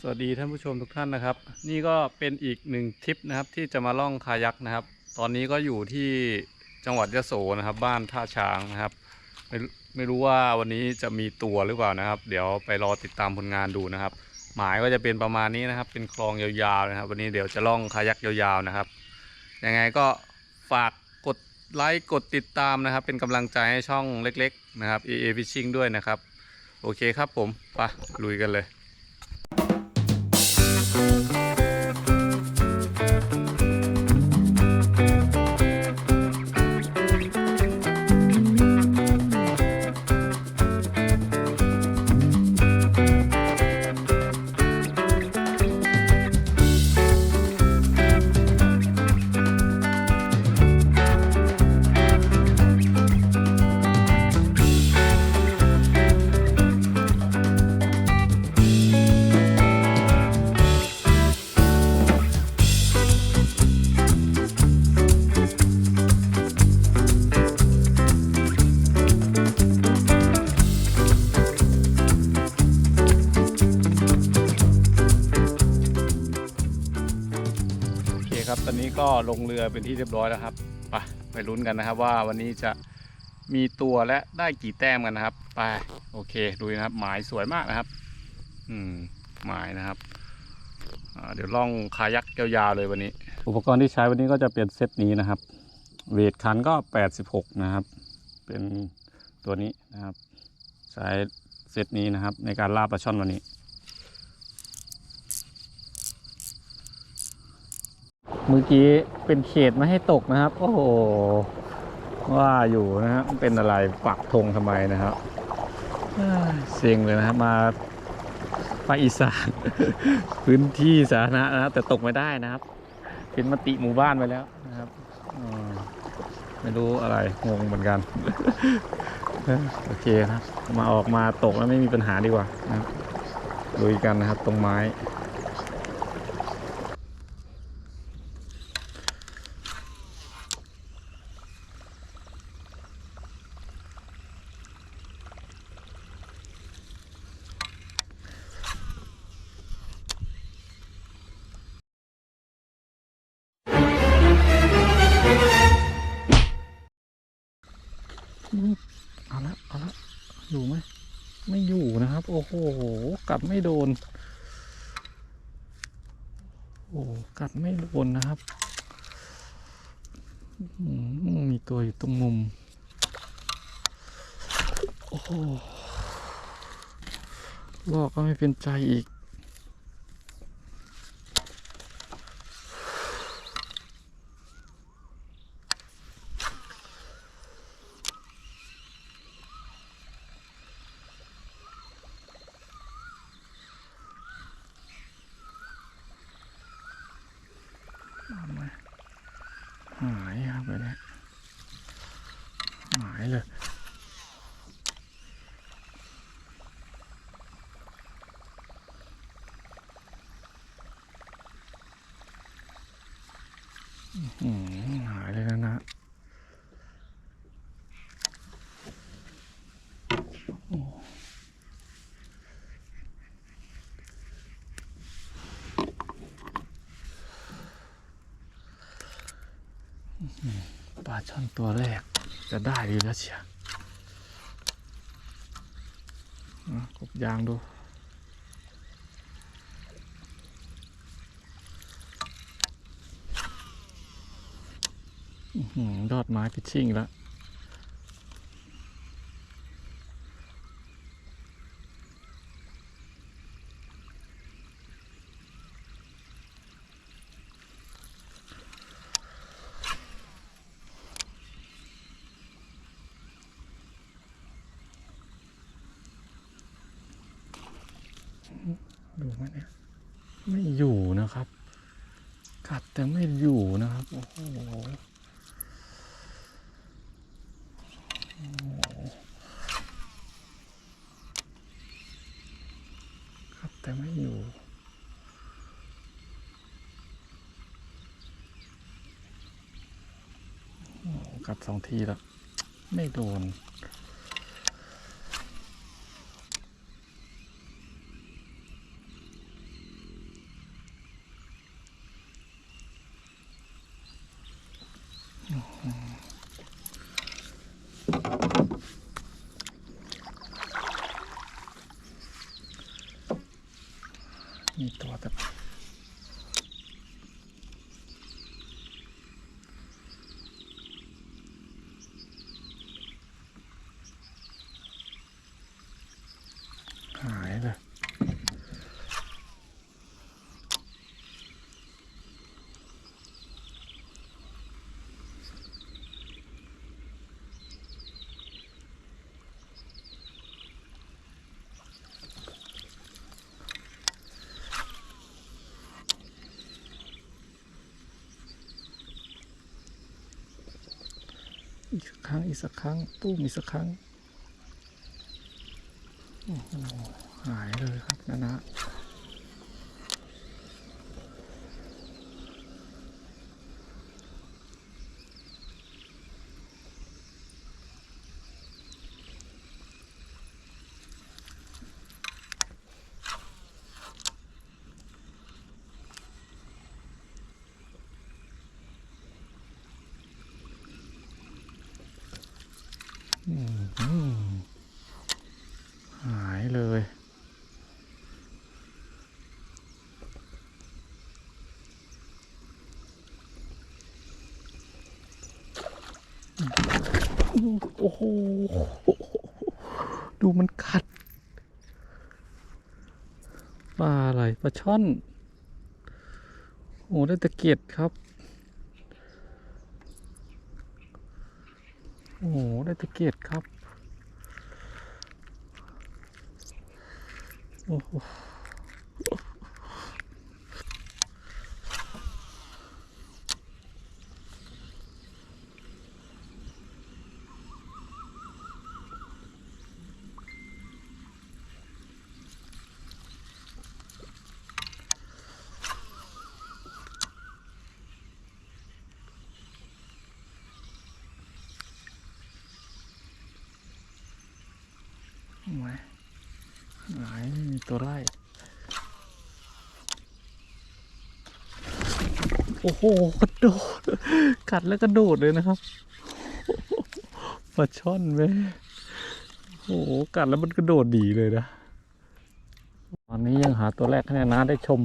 สวัสดีท่านผู้ชมทุกท่านนะครับ นี่ก็เป็นอีกหนึ่งทริปนะครับที่จะมาล่องคายักนะครับ ตอนนี้ก็อยู่ที่จังหวัดยะโสนะครับ บ้านท่าช้างนะครับ ไม่ไม่รู้ว่าวันนี้จะมีตัวหรือเปล่านะครับ เดี๋ยวไปรอติดตามผลงานดูนะครับ หมายก็จะเป็นประมาณนี้นะครับ เป็นคลองยาวๆนะครับ วันนี้เดี๋ยวจะล่องคายักยาวๆนะครับยังไงก็ฝากกดไลค์กดติดตามนะครับ เป็นกำลังใจให้ช่องเล็ก ๆ นะครับ AA Fishing ด้วยนะครับ โอเคครับผมไปลุยกันเลย ก็ลงเรือเป็นที่เรียบร้อยแล้วครับไปไปลุ้นกันนะครับว่าวันนี้จะมีตัวและได้กี่แต้มกันนะครับ ไปโอเคดูนะครับ หมายสวยมากนะครับ อืมหมายนะครับเดี๋ยวล่องคายักยาวๆเลยวันนี้ อุปกรณ์ที่ใช้วันนี้ก็จะเป็นเซตนี้นะครับ เวทคันก็ 86 นะครับ เป็นตัวนี้นะครับ ใช้เซตนี้นะครับ ในการล่าปลาช่อนวันนี้ เมื่อกี้เป็นเขตไม่ให้ตกนะครับ โอ้โหว่าอยู่นะฮะเป็นอะไรปักธงทำไมนะครับเอ้ยงเลยนะครับมาภาคอีสานพื้นที่สาธารณะนะแต่ตกไม่ได้นะครับ เป็นมติหมู่บ้านไปแล้วนะครับไม่รู้อะไรงงเหมือนกันโอเคครับมาออกมาตกแล้วไม่มีปัญหาดีกว่านะครับลุยกันนะครับ ตรงไม้ กัดไม่โดนนะครับ มีตัวอยู่ตรงมุม โอ้โหลอกก็ไม่เป็นใจอีก หายครับไปเนี่ยหายเลย อื้อหือหายเลยนะนะโอ้ปลาช่อนตัวแรกจะได้ดีแล้วเชียวกบยางดูหือยอดไม้พิชชิ่งแล้ว ดูไหมเนี่ยไม่อยู่นะครับ กัดแต่ไม่อยู่นะครับ โอ้โหครับแต่ไม่อยู่กัดสองทีแล้ว ไม่โดน มีตัวแต่หายเลย อีกสักครั้งอีกสักครั้งตู้มอีกสักครั้งโอ้โหหายเลยครับนะนะ อืมอืมหายเลย โอ้โห ดูมันกัดปลาอะไรปลาช่อน โอ้ได้ตะเกียบครับ โอ้โหได้ตะเกียบครับ โอ้ โหทำไมหายมีตัวไล่โอ้โหกระโดด กัดแล้วกระโดดเลยนะครับปลาช่อนเว้ยโอ้โห กัดแล้วมันกระโดดดีเลยนะ ตอนนี้ยังหาตัวแรกให้นะได้ชม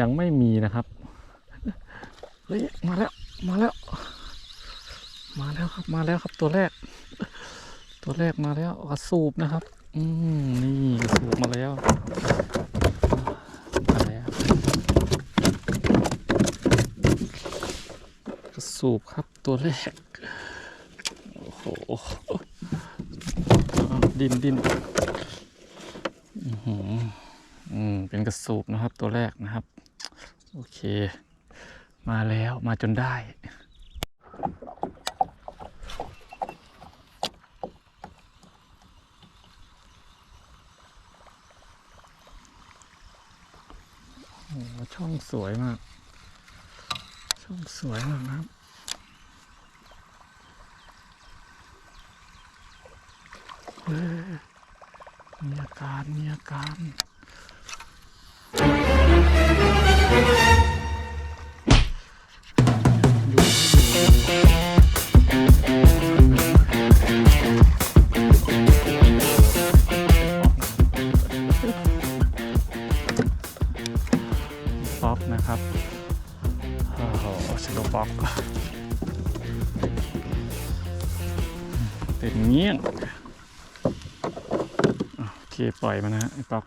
ยังไม่มีนะครับ เฮ้ย มาแล้ว มาแล้ว มาแล้วครับ มาแล้วครับตัวแรก ตัวแรกมาแล้วกระสูบนะครับ อืมนี่กระสูบมาแล้วมาแล้วกระสูบครับตัวแรก โอ้โหดินดินอืมเป็นกระสูบนะครับตัวแรกนะครับ โอเค มาแล้วมาจนได้ โอ้โห ช่องสวยมาก ช่องสวยมากนะครับเฮ้ยมีอาการมีอาการ มันนะฮะไอ้ปอก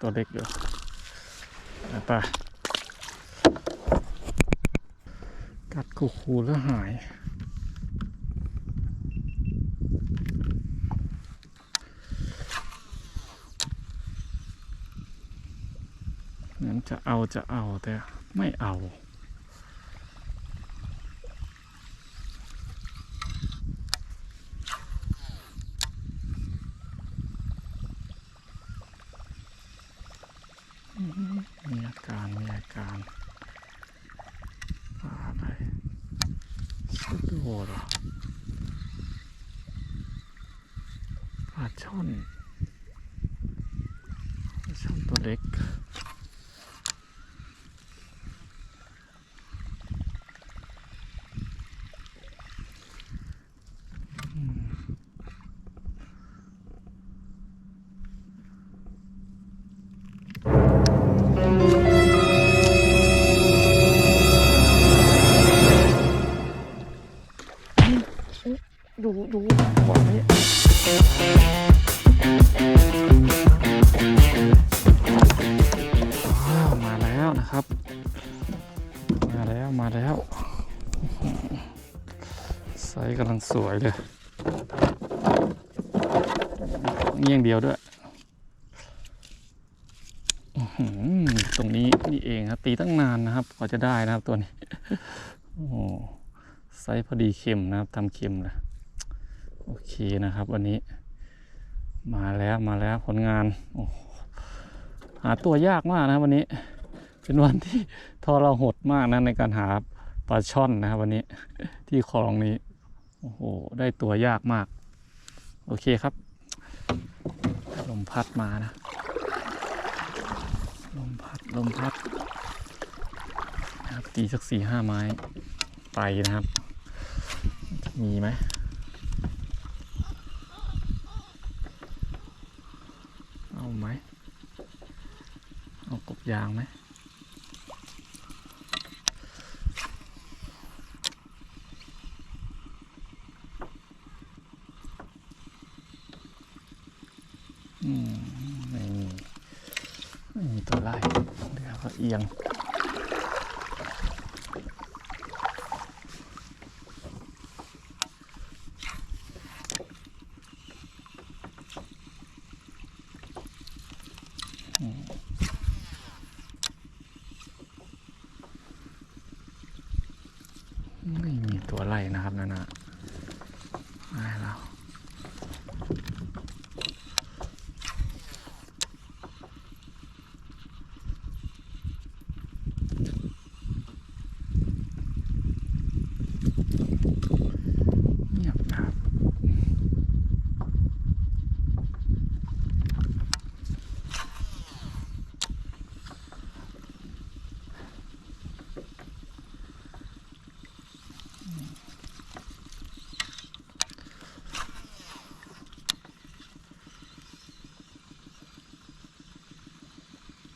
ตัวเล็กอยู่ไปไปกัดคูคูๆแล้วหาย นั้นจะเอาจะเอาแต่ไม่เอา ช่อนช่อนตัวเล็กดูดูหัวเนี่ย มาแล้วนะครับ มาแล้วมาแล้วไซส์กำลังสวยเลยเงี้ยงเดียวด้วยตรงนี้นี่เองครับ ตีตั้งนานนะครับกว่าจะได้นะครับตัวนี้ โอ้ไซส์พอดีเข็มนะครับทำเข็มเลย โอเคนะครับวันนี้ มาแล้วมาแล้วผลงานโอ้หาตัวยากมากนะวันนี้ เป็นวันที่ทอเราหดมากนะในการหาปลาช่อนนะครับวันนี้ที่คลองนี้โอ้โหได้ตัวยากมาก โอเคครับ ลมพัดมานะ ลมพัดลมพัดนะครับตีสักสี่ห้าไม้ไปนะครับ มีไหม เอาไหม เอากบ ยางไหมอืมไม่มีไม่มีตัวไล่เดี๋ยวก็เอียง ไม่มีตัวไล่นะครับนั่นนะได้แล้ว เงียบนะครับ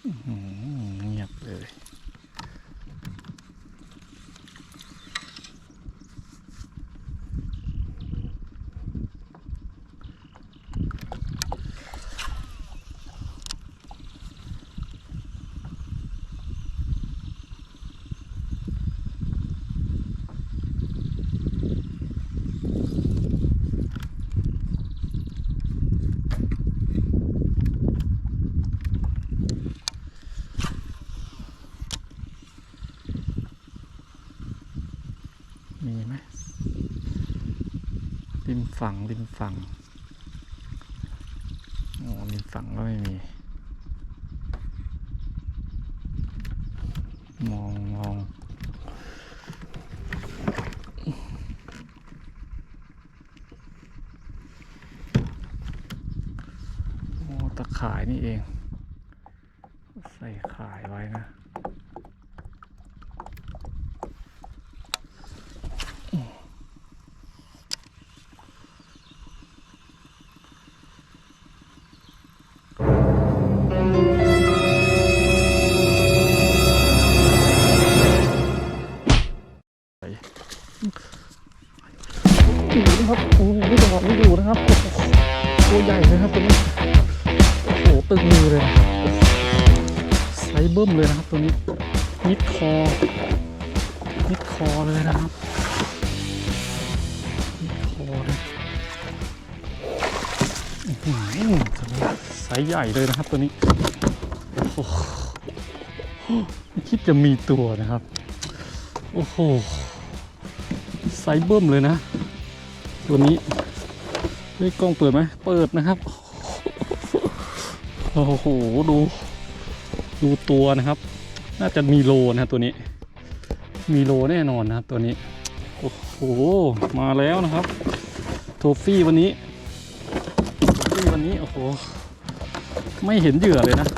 อื้อหือเงียบเลย มีไหมริมฝั่งริมฝั่งโอ้ริมฝั่งก็ไม่มี นะครับโอ้โหไม่ดอกไม่อยู่นะครับ ตัวใหญ่เลยครับตัวนี้โอ้โหตึงมือเลยไซเบิ้มเลยนะครับตัวนี้มิดคอมิดคอเลยนะครับมิดคอเลยไซส์ใหญ่เลยนะครับตัวนี้ไม่คิดจะมีตัวนะครับ โอ้โหไซส์เบิ้มเลยนะ ตัวนี้เฮ้ยกล้องเปิดไหมเปิดนะครับ โอ้โห ดู ดูตัวนะครับ น่าจะมีโลนะตัวนี้ มีโลแน่นอนนะครับตัวนี้ โอ้โห มาแล้วนะครับ โทฟี่วันนี้ โทฟี่วันนี้ โอ้โห ไม่เห็นเหยื่อเลยนะ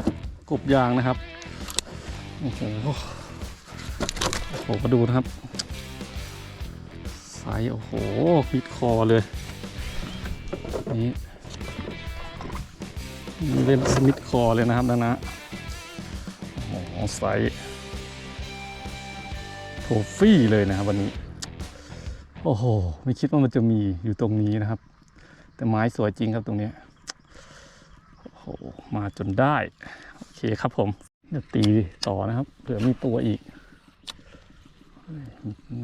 กบยางนะครับ โอ้โห โอ้โหมาดูนะครับ ไซส์โอ้โหมิดคอเลย นี่เล่นสมิดคอเลยนะครับนะนะโอ้โหไซส์โทฟี่เลยนะครับวันนี้ โอ้โห ไม่คิดว่ามันจะมีอยู่ตรงนี้นะครับ แต่ไม้สวยจริงครับตรงนี้ โอ้โห มาจนได้ โอเคครับผมเดี๋ยวตีต่อนะครับเผื่อมีตัวอีก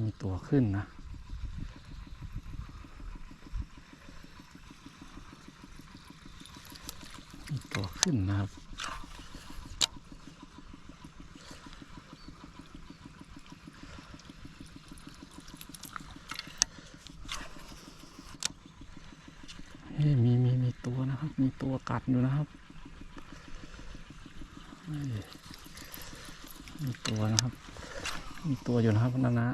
มีตัวขึ้นนะ ตัวขึ้นนะครับเฮ้ยมีมีมีตัวนะครับ มีตัวกัดอยู่นะครับ มีตัวนะครับ มีตัวอยู่นะครับนานะ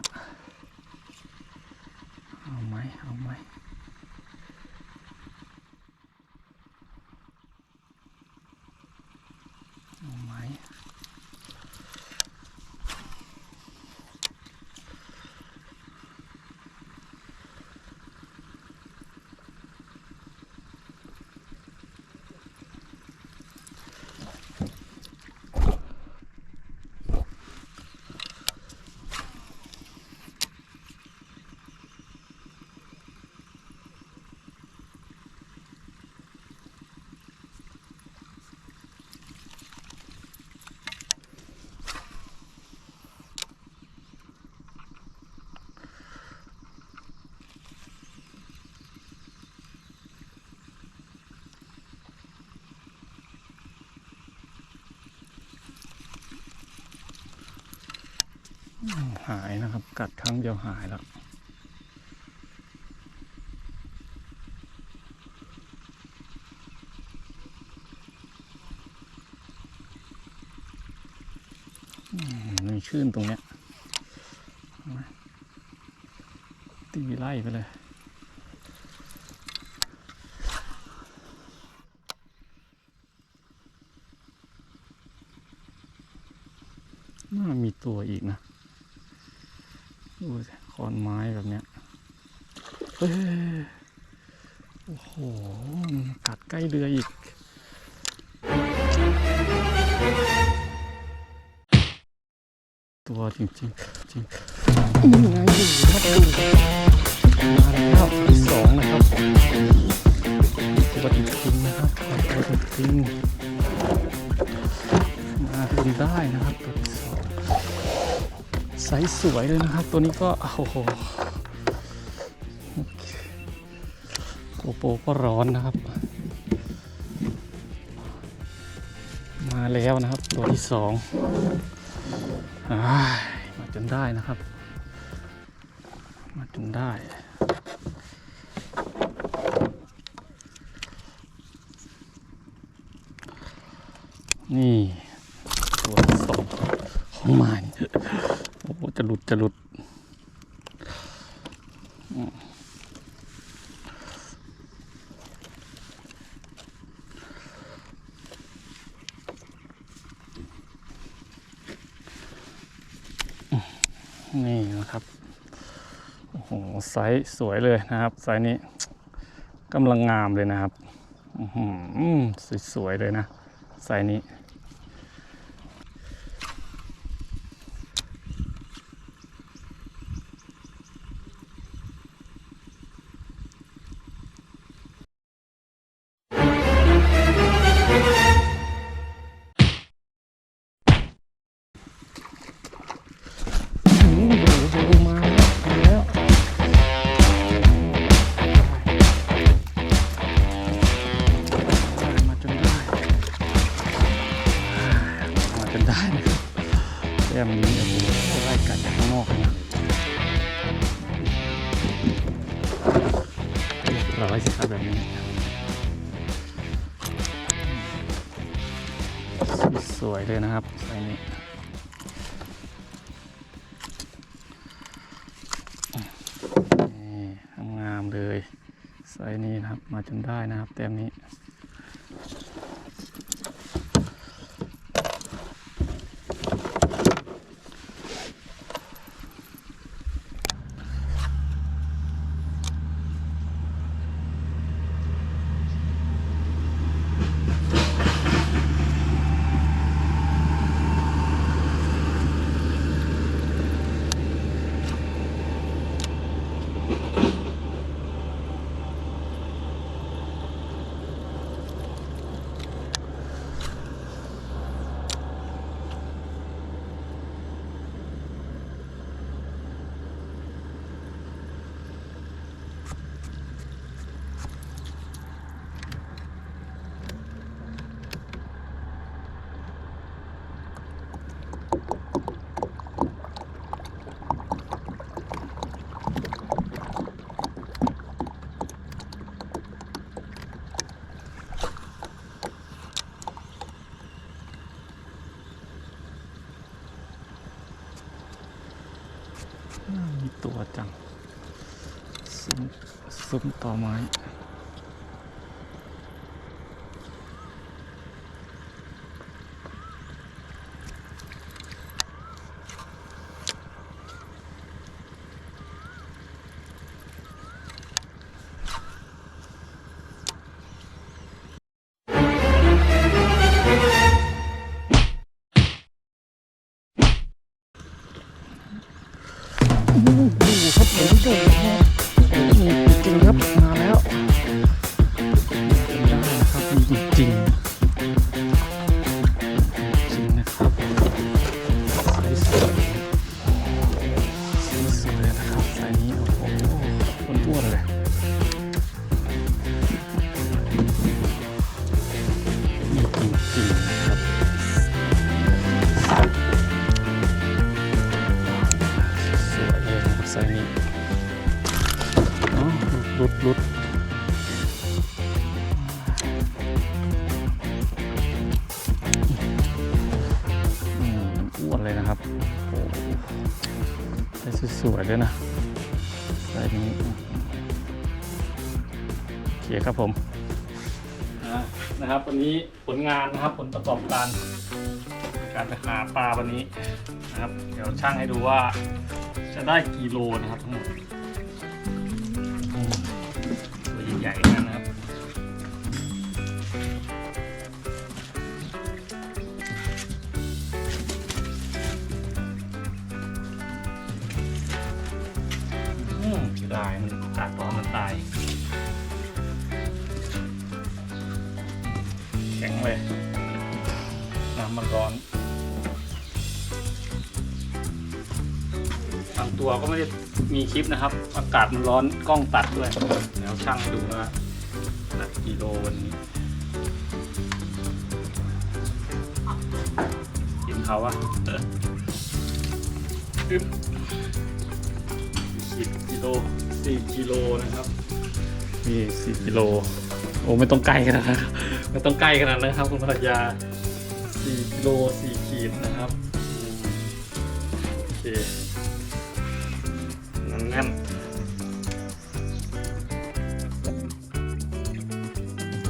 เอาไหมเอาไหม หายนะครับ กัดครั้งเดียวหายแล้วมันชื่นตรงเนี้ยตีไล่ไปเลย ตัวจริงจริงนี่ไงอยู่มาดูมาแล้วที่สองนะครับตัวจริงนะครับตัวจริงมาดูได้นะครับตัวที่สองไซส์สวยเลยนะครับ ตัวนี้ก็โอ้โหโกโปก็ร้อนนะครับ มาแล้วนะครับ ตัวที่สอง มาจนได้นะครับ มาจนได้นี่ตัวสองของมันโอ้จะหลุดจะหลุดอืมนี่นะครับ โอ้โห ไซส์สวยเลยนะครับ ไซส์นี้กำลังงามเลยนะครับอื้อหือสวยๆเลยนะ ไซส์นี้ จนได้นะครับแต้มนี้ ซุ้มต่อไม้ดูค สวยด้วยนะไซส์นี้โอเคครับผมนะครับวันนี้ผลงานนะครับผลประกอบการ การไปหาปลาวันนี้นะครับ เดี๋ยวช่างให้ดูว่าจะได้กี่โลนะครับทั้งหมด ข็งเลย น้ำมันร้อนบางตัวก็ไม่ได้มีคลิปนะครับ อากาศมันร้อนกล้องตัดด้วยเดี๋ยวช่างให้ดูว่าตัดกี่โลวันนี้เห็นเขาอะเอออึ๊บสิบกิโลสี่กิโลนะครับนี่สี่กิโล โอ้ ไม่ต้องใกล้ขนาดนั้นครับ ไม่ต้องใกล้ขนาดนั้นครับคุณภรรยาสี่กิโลสี่ขีดนะครับ